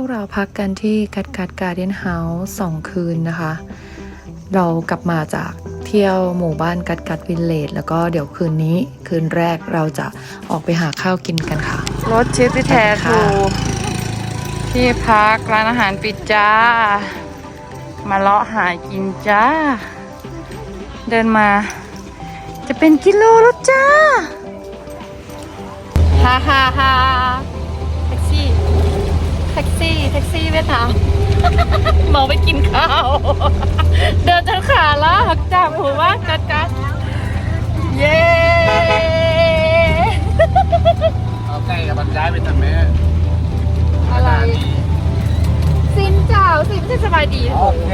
วกเราพักกันที่กัดกัดการ์เดนเฮาส์สองคืนนะคะ เรากลับมาจากเที่ยวหมู่บ้านกัดกัดวิลเลจแล้วก็เดี๋ยวคืนนี้คืนแรกเราจะออกไปหาข้าวกินกันค่ะ รถชิปที่แท้ทูที่พักร้านอาหารปิดจ้า มาเลาะหากินจ้า เดินมา จะเป็นกิโลแล้วจ้าฮ่าฮ่าฮ่าแท็กซี่แท็กซี่แท็กซี่ไม่ถามเมาไปกินข้าว เดินจนขาละหักจากหัวว่ากัดกัดเย้เอาใกล้กับบรรยายไปทำไมอะไรสินเจ้าสินไม่ใช่สบายดีโอเค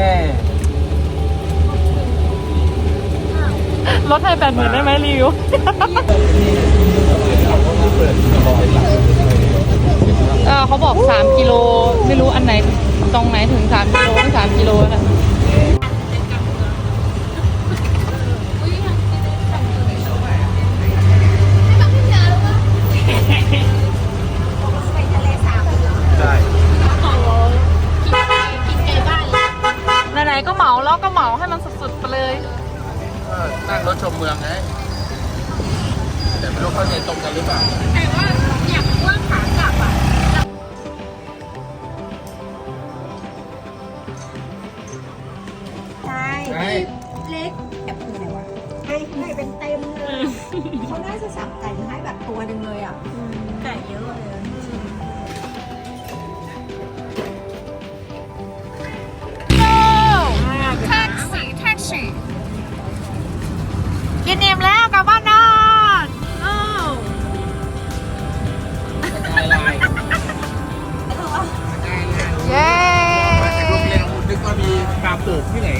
ลดให้แปดหมื่นได้ไหมรีวิว เออเขาบอก3กิโลไม่รู้อันไหนตรงไหนถึง3กิโลไม่3กิโลนะได้ไหนๆก็เหมาแล้วก็เหมาให้มันสุดๆไปเลยก็นั่งรถชมเมืองไงแต่ไม่รู้เข้าใจตรงกันหรือเปล่าใช่ ล็กแบบคืออะไรวะให้ให้เป็นเต็มเลยเขาน่าจะสับไก่มาให้แบบตัวหนึ่งเลยอะไก่เยอะเลยอะแท็กซี่แท็กซี่กินเนมแล้วกลับบ้านนอนโอ้สกายไลน์สกายไลน์เย้มาจากโรงเรียนคุณนึกว่ามีฟาร์มปลูกที่ไหน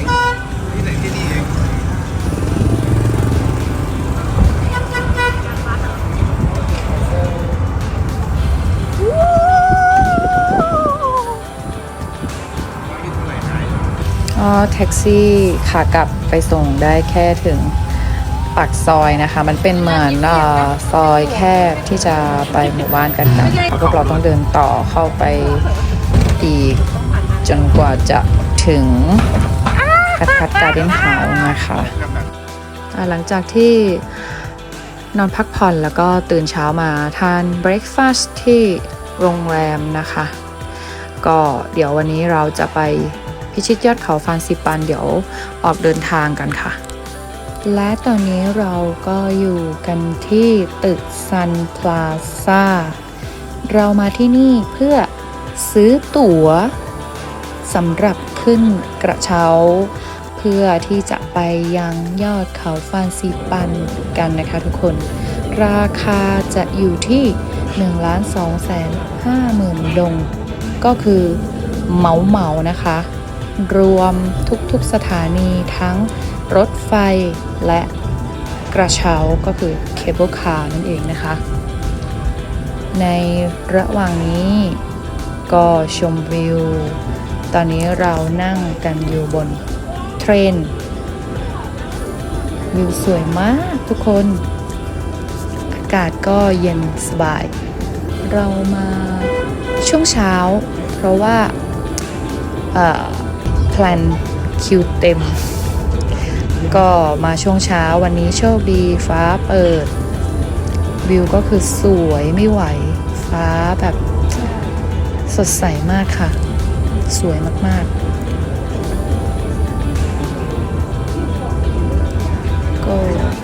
อ๋อแท็กซี่ขากลับไปส่งได้แค่ถึงปากซอยนะคะ มันเป็นเหมือนอซอยแคบที่จะไปหมู่บ้านกันกันพวกเราต้องเดินต่อเข้าไปอีก จนกว่าจะถึงคัดคัดการ์เดนเฮาส์นะคะหลังจากที่นอนพักผ่อนแล้วก็ตื่นเช้ามาทานเบรคฟาสต์ที่โรงแรมนะคะ ก็เดี๋ยววันนี้เราจะไป พิชิตยอดเขาฟานซิปันเดี๋ยวออกเดินทางกันค่ะ และตอนนี้เราก็อยู่กันที่ตึกซันพลาซ่าเรามาที่นี่เพื่อซื้อตั๋วสำหรับขึ้นกระเช้า เพื่อที่จะไปยังยอดเขาฟานซิปันกันนะคะทุกคน ราคาจะอยู่ที่1ล้าน2แสน5หมื่นดง ก็คือเหมาเหมานะคะ รวมทุกๆสถานีทั้งรถไฟและกระเช้าก็คือเคเบิลคาร์นั่นเองนะคะ ในระหว่างนี้ก็ชมวิว ตอนนี้เรานั่งกันอยู่บนเทรนวิวสวยมากทุกคน อากาศก็เย็นสบาย เรามาช่วงเช้า เพราะว่าแพลนคิวเต็ม ก็มาช่วงเช้าวันนี้โชคดีฟ้าเปิด วิวก็คือสวยไม่ไหว ฟ้าแบบสดใสมากค่ะ สวยมากๆ ก็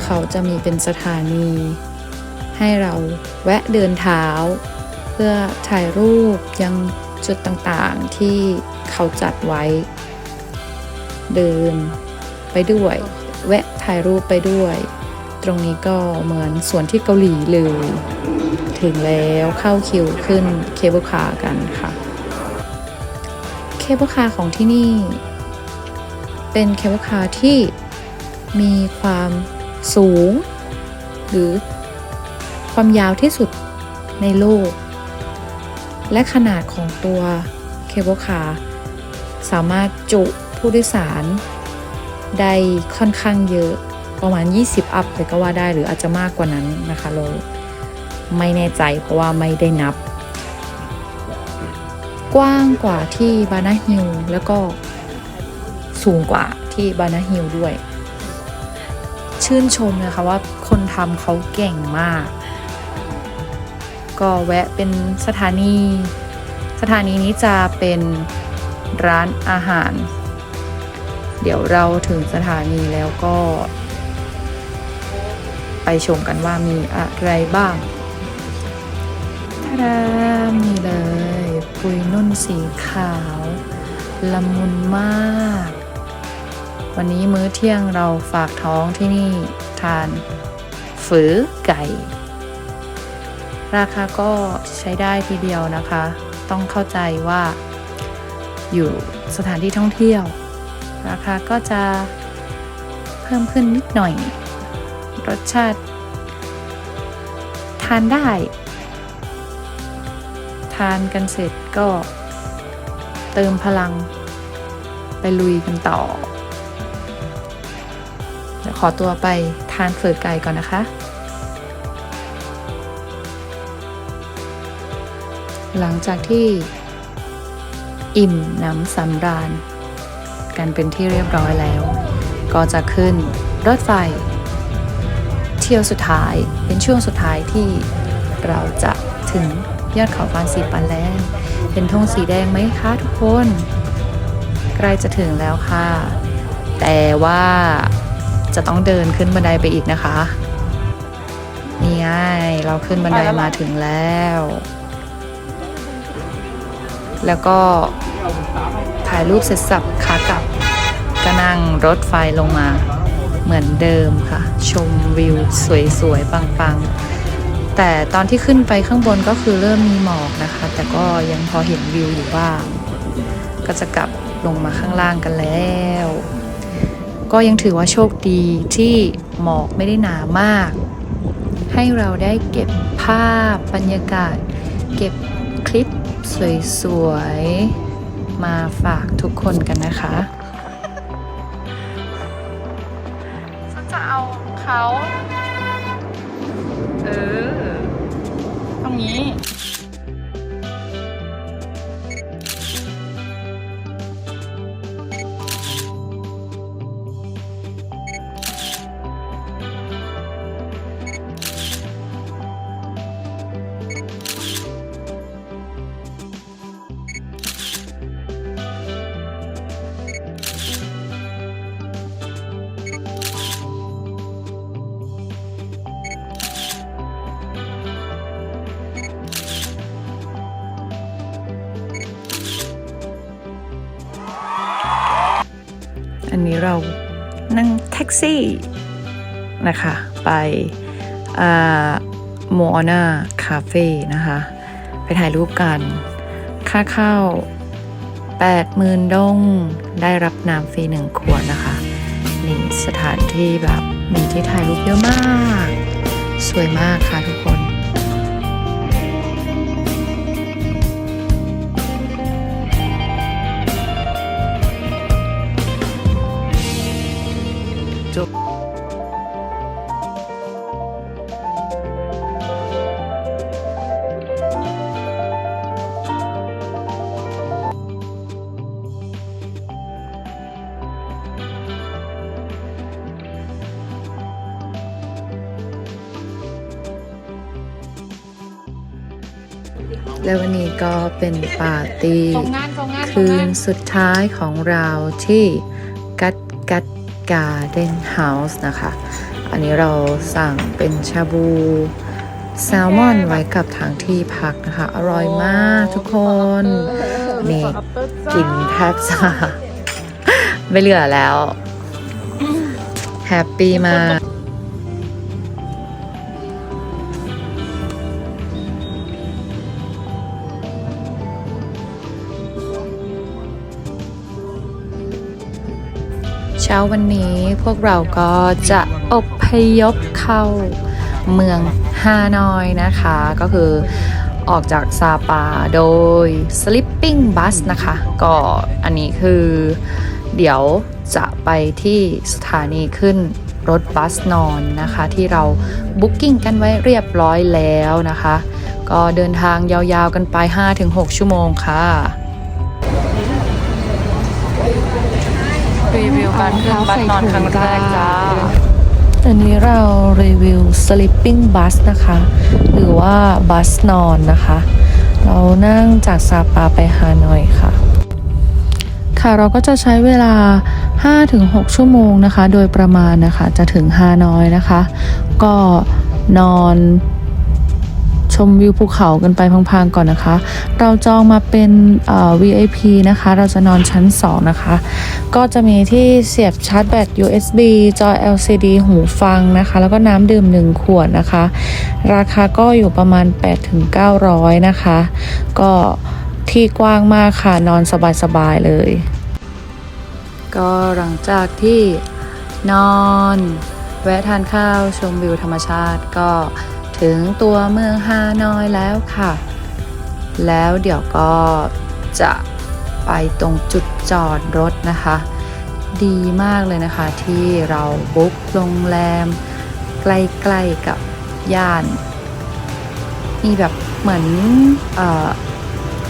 เขาจะมีเป็นสถานี ให้เราแวะเดินเท้า เพื่อถ่ายรูปยังจุดต่างๆที่เขาจัดไว้ เดินไปด้วย แวะถ่ายรูปไปด้วย ตรงนี้ก็เหมือนสวนที่เกาหลีเลย ถึงแล้วเข้าคิวขึ้นเคเบิลคาร์กันค่ะ เคเบิลคาร์ของที่นี่ เป็นเคเบิลคาร์ที่มีความสูง หรือความยาวที่สุดในโลก และขนาดของตัวเคเบิลคาร์สามารถจุ ผู้โดยสาร ได้ค่อนข้างเยอะประมาณ 20 อัพเลยก็ว่าได้หรืออาจจะมากกว่านั้นนะคะเราไม่แน่ใจเพราะว่าไม่ได้นับ กว้างกว่าที่บานาฮิลแล้วก็สูงกว่าที่บานาฮิลด้วย ชื่นชมนะคะว่าคนทำเขาเก่งมาก ก็แวะเป็นสถานี สถานีนี้จะเป็นร้านอาหาร เดี๋ยวเราถึงสถานีแล้วก็ ไปชมกันว่ามีอะไรบ้างทาดามีเลย ปุยนุ่นสีขาว ละมุนมาก วันนี้มื้อเที่ยงเราฝากท้องที่นี่ทานฝือไก่ ราคาก็ใช้ได้ทีเดียวนะคะ ต้องเข้าใจว่าอยู่สถานที่ท่องเที่ยว ราคาก็จะเพิ่มขึ้นนิดหน่อย รสชาติ ทานได้ ทานกันเสร็จก็เติมพลัง ไปลุยกันต่อเดี๋ยวขอตัวไปทานเฝือไก่ก่อนนะคะ หลังจากที่อิ่มหน้ำสำราญ กันเป็นที่เรียบร้อยแล้ว ก็จะขึ้นรถไฟ เที่ยวสุดท้ายเป็นช่วงสุดท้ายที่เราจะถึงยอดเขาฟานสีปันแล้วเป็นธงสีแดงไหมคะทุกคน ใกล้จะถึงแล้วค่ะ แต่ว่าจะต้องเดินขึ้นบันไดไปอีกนะคะ นี่ไงเราขึ้นบันไดมาถึงแล้ว แล้วก็ถ่ายรูปเสร็จสับขากลับก็นั่งรถไฟลงมาเหมือนเดิมค่ะ ชมวิวสวยๆปังๆ แต่ตอนที่ขึ้นไปข้างบนก็คือเริ่มมีหมอกนะคะ แต่ก็ยังพอเห็นวิวอยู่บ้าง ก็จะกลับลงมาข้างล่างกันแล้ว ก็ยังถือว่าโชคดีที่หมอกไม่ได้หนามาก ให้เราได้เก็บภาพบรรยากาศ เก็บ คลิปสวยๆ มาฝากทุกคนกันนะคะ เรานั่งแท็กซี่นะคะ ไปโมอานาคาเฟ่นะคะ ไปถ่ายรูปกัน ค่าเข้า8มื่นดง ได้รับน้ำฟรีหนึ่งขวดนะคะ นี่สถานที่แบบมีที่ถ่ายรูปเยอะมาก สวยมากค่ะทุกคน และวันนี้ก็เป็นปาร์ตี้ส่งงานส่งงานส่งคืงานนสุดท้ายของเราที่กัดกัดการ์เดนเฮาส์นะคะ อันนี้เราสั่งเป็นชาบูแซลมอนไว้กับทางที่พักนะคะ อร่อยมากทุกคน นี่กินแทบจะไม่เหลือแล้ว แฮปปี้มาก ช้าวันนี้พวกเราก็จะอพยพเข้าเมืองฮานอยนะคะ ก็คือออกจากซาปาโดย Sleeping Bus นะคะ ก็อันนี้คือเดี๋ยวจะไปที่สถานีขึ้นรถบัสนอนนะคะ ที่เราบุ๊กิ้งกันไว้เรียบร้อยแล้วนะคะ ก็เดินทางยาวๆกันไป 5-6 ชั่วโมงค่ะ การขึ้นบัสนอนครั้งแรกจ้าอันนี้เรารีวิว sleeping bus นะคะ หรือว่าบัสนอนนะคะ เรานั่งจากซาปาไปฮานอยค่ะ ค่ะเราก็จะใช้เวลา 5-6 ชั่วโมงนะคะ โดยประมาณนะคะ จะถึงฮานอยนะคะ ก็นอน ชมวิวภูเขากันไปพังๆก่อนนะคะ เราจองมาเป็นเอ่อ VIP นะคะ เราจะนอนชั้น 2 นะคะ ก็จะมีที่เสียบชาร์จแบต USB จอ LCD หูฟังนะคะ แล้วก็น้ำดื่ม 1 ขวดนะคะ ราคาก็อยู่ประมาณ 8-900 นะคะ ก็ที่กว้างมากค่ะ นอนสบายๆเลย ก็หลังจากที่นอน แวะทานข้าวชมวิวธรรมชาติก็ ถึงตัวเมืองฮานอยแล้วค่ะ แล้วเดี๋ยวก็จะไปตรงจุดจอดรถนะคะ ดีมากเลยนะคะที่เราบุ๊กโรงแรม ใกล้ๆกับย่าน มีแบบเหมือนอ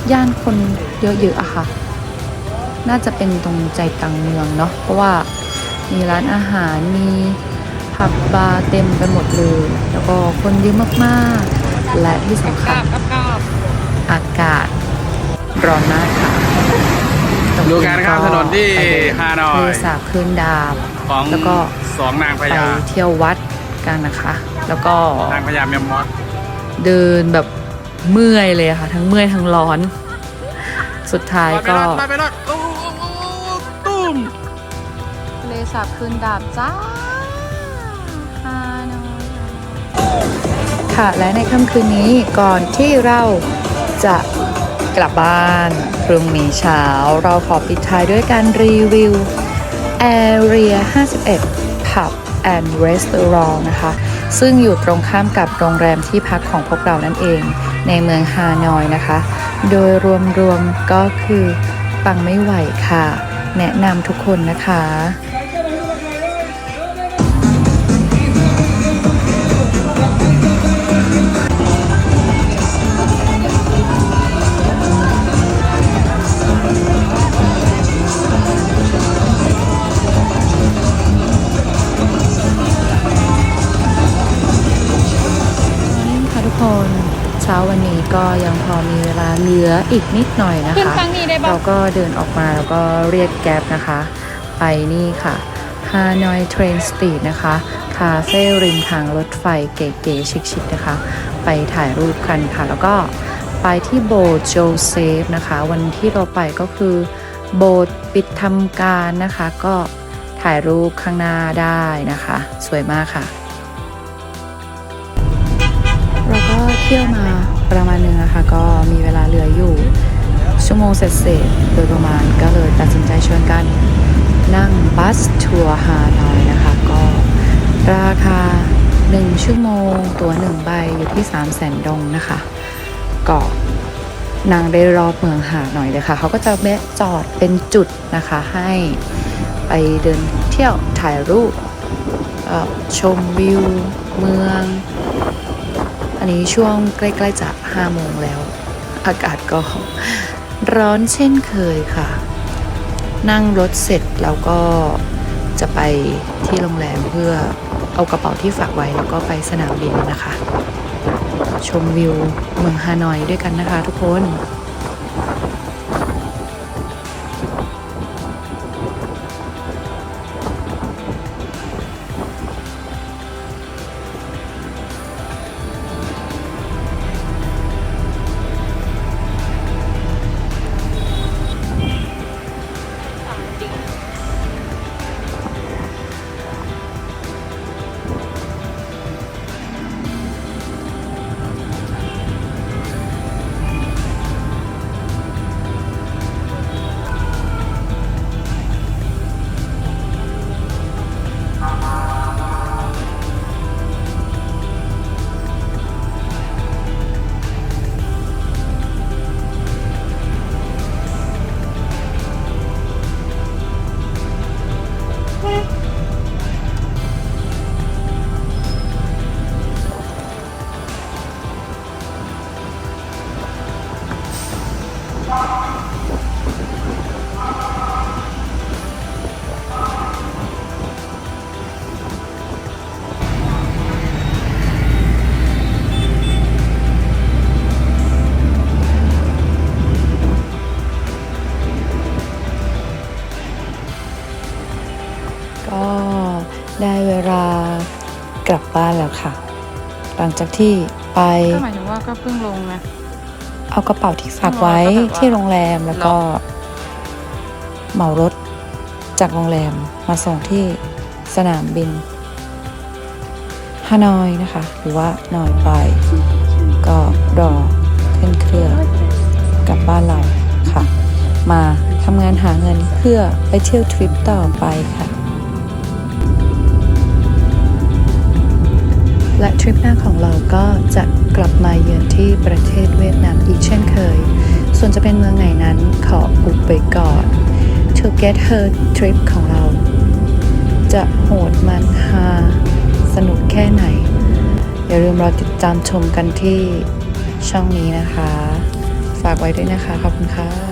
อย่านคนเยอะๆอะค่ะ น่าจะเป็นตรงใจกลางเมืองเนาะเพราะว่ามีร้านอาหารมี ผับบาร์เต็มไปหมดเลย แล้วก็คนเยอะมากๆ และที่สำคัญอากาศร้อนมากค่ะดูการข้ามถนนที่ฮานอยทะเลสาบขึ้นดาบของแล้วก็สองนางพไปญาเที่ยววัดกันนะคะ แล้วก็นางพญาเมียมมอสเดินแบบเมื่อยเลยอะค่ะ ทั้งเมื่อยทั้งร้อน สุดท้ายก็ไปไปรอดโอ้โอ้โอ้โอ้ตุ้มทะเลสาบขึ้นดาบจ้า ค่ะและในค่ำคืนนี้ก่อนที่เราจะกลับบ้านพรุ่งนี้เช้าเราขอปิดท้ายด้วยการรีวิว Area 51 Pub and Restaurant นะคะ ซึ่งอยู่ตรงข้ามกับโรงแรมที่พักของพวกเรานั่นเอง ในเมืองฮานอยนะคะ โดยรวมๆก็คือปังไม่ไหวค่ะ แนะนำทุกคนนะคะ ช้าวันนี้ก็ยังพอมีเวลาเหลืออีกนิดหน่อยนะขึ้นคะ ครั้งนี้ได้ปะเราก็เดินออกมาแล้วก็เรียกแก๊ปนะคะ ไปนี่ค่ะ Hanoi Train Street นะคะ คาเฟ่ริมทางรถไฟเก๋ๆชิคๆนะคะ ไปถ่ายรูปกันค่ะ แล้วก็ไปที่โบสถ์โจเซฟนะคะ วันที่เราไปก็คือโบสถ์ปิดทำการนะคะ ก็ถ่ายรูปข้างหน้าได้นะคะ สวยมากค่ะ ที่ยวมาประมาณนึงนะคะก็มีเวลาเหลืออยู่ ชั่วโมงเศษๆโดยประมาณก็เลยตัดสินใจชวนกันนั่งบัสทัวร์ฮานอยนะคะ ก็ราคา 1 ชั่วโมง ตัว 1 ใบอยู่ที่ 3 0 0แสนดงนะคะก็นั่งได้รอบเมืองหาหน่อยเลยค่ะ เขาก็จะแวะจอดเป็นจุดนะคะให้ไปเดินเที่ยวถ่ายรูปชมวิวเมือง อันนี้ช่วงใกล้ๆจะ5โมงแล้ว อากาศก็ร้อนเช่นเคยค่ะ นั่งรถเสร็จแล้วก็จะไปที่โรงแรมเพื่อเอากระเป๋าที่ฝากไว้แล้วก็ไปสนามบินนะคะ ชมวิวเมืองฮานอยด้วยกันนะคะทุกคน บบ้านแล้วค่ะ หลังจากที่ไปก็หมายถึงว่าก็เพิ่งลงนะ เอากระเป๋าที่ฝากไว้อ๋อก็แบบว่าที่โรงแรมแล้วก็เหมารถจากโรงแรมมาส่งที่สนามบินฮานอยนะคะ หรือว่านอยไป ก็รอขึ้นเครื่องกลับบ้านเราค่ะ มาทำงานหาเงินเพื่อไปเที่ยวทริปต่อไปค่ะ และทริปหน้าของเราก็จะกลับมาเยือนที่ประเทศเวียดนามอีกเช่นเคย ส่วนจะเป็นเมืองไหนนั้นขออุบไปก่อน To Get Her Trip ของเรา จะโหดมันฮาสนุกแค่ไหน อย่าลืมรอติดตามชมกันที่ช่องนี้นะคะ ฝากไว้ด้วยนะคะ ขอบคุณค่ะ